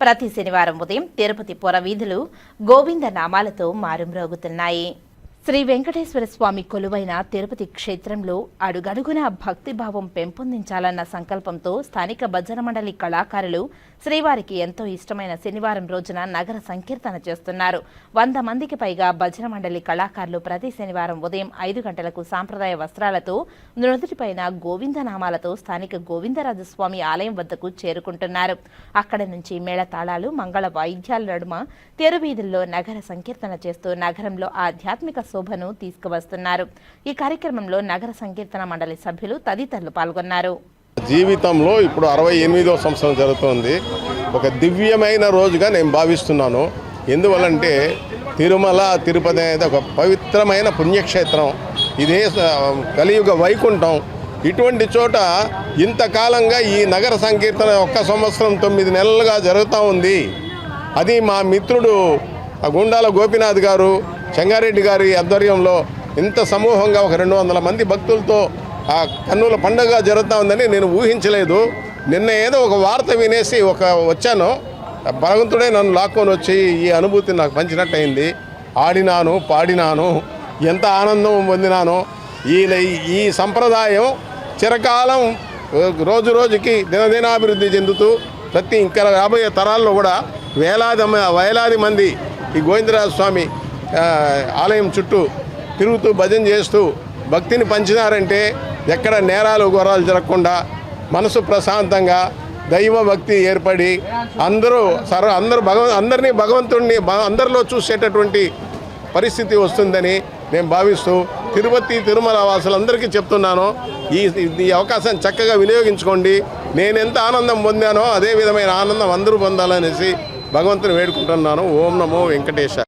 ప్రతి శనివారం ఉదయం తిరుపతి పొర వీధులు గోవింద నామాలతో మారుమ్రోగుతున్నాయి. శ్రీ వెంకటేశ్వర స్వామి కొలువైన తిరుపతి క్షేత్రంలో అడుగడుగున భక్తిభావం పెంపొందించాలన్న సంకల్పంతో స్థానిక భజన మండలి కళాకారులు శ్రీవారికి ఎంతో ఇష్టమైన శనివారం రోజున నగర సంకీర్తన చేస్తున్నారు. వంద మందికి పైగా భజన మండలి కళాకారులు ప్రతి శనివారం ఉదయం ఐదు గంటలకు సాంప్రదాయ వస్త్రాలతో నృదుటిపైన గోవిందనామాలతో స్థానిక గోవిందరాజస్వామి ఆలయం వద్దకు చేరుకుంటున్నారు. అక్కడ నుంచి మేళతాళాలు మంగళ వాయిద్యాల నడుమ తెరువీధుల్లో నగర సంకీర్తన చేస్తూ నగరంలో ఆధ్యాత్మిక శోభను తీసుకువస్తున్నారు. ఈ కార్యక్రమంలో నగర సంకీర్తన మండలి సభ్యులు తదితరులు పాల్గొన్నారు. జీవితంలో ఇప్పుడు అరవై ఎనిమిదో సంవత్సరం జరుగుతోంది. ఒక దివ్యమైన రోజుగా నేను భావిస్తున్నాను. ఎందువల్లంటే తిరుమల తిరుపతి అనేది ఒక పవిత్రమైన పుణ్యక్షేత్రం. ఇదే కలియుగ వైకుంఠం. ఇటువంటి చోట ఇంతకాలంగా ఈ నగర సంకీర్తన ఒక్క సంవత్సరం తొమ్మిది నెలలుగా జరుగుతూ ఉంది. అది మా మిత్రుడు ఆ గుండాల గోపినాథ్ గారు చెంగారెడ్డి గారి ఆధ్వర్యంలో ఇంత సమూహంగా ఒక రెండు వందల మంది భక్తులతో ఆ కన్నుల పండుగ జరుగుతూ ఉందని నేను ఊహించలేదు. నిన్న ఏదో ఒక వార్త వినేసి ఒక వచ్చాను. భగవంతుడే నన్ను లాక్కొని వచ్చి ఈ అనుభూతి నాకు పంచినట్టయింది. ఆడినాను పాడినాను ఎంత ఆనందం పొందినానో. ఈ ఈ సంప్రదాయం చిరకాలం రోజు రోజుకి దినదినాభివృద్ధి చెందుతూ ప్రతి ఇంకా రాబోయే తరాల్లో కూడా వేలాది వేలాది మంది ఈ గోవిందరాజ స్వామి ఆలయం చుట్టూ తిరుగుతూ భజన చేస్తూ భక్తిని పంచినారంటే ఎక్కడ నేరాలు ఘోరాలు జరగకుండా మనసు ప్రశాంతంగా దైవ భక్తి ఏర్పడి అందరూ సర్వ అందరూ భగవ అందరినీ భగవంతుడిని అందరిలో చూసేటటువంటి పరిస్థితి వస్తుందని నేను భావిస్తూ తిరుపతి తిరుమల వాసులందరికీ చెప్తున్నాను. ఈ ఈ అవకాశాన్ని చక్కగా వినియోగించుకోండి. నేను ఎంత ఆనందం పొందానో అదే విధమైన ఆనందం అందరూ పొందాలనేసి భగవంతుని వేడుకుంటున్నాను. ఓం నమో వెంకటేశ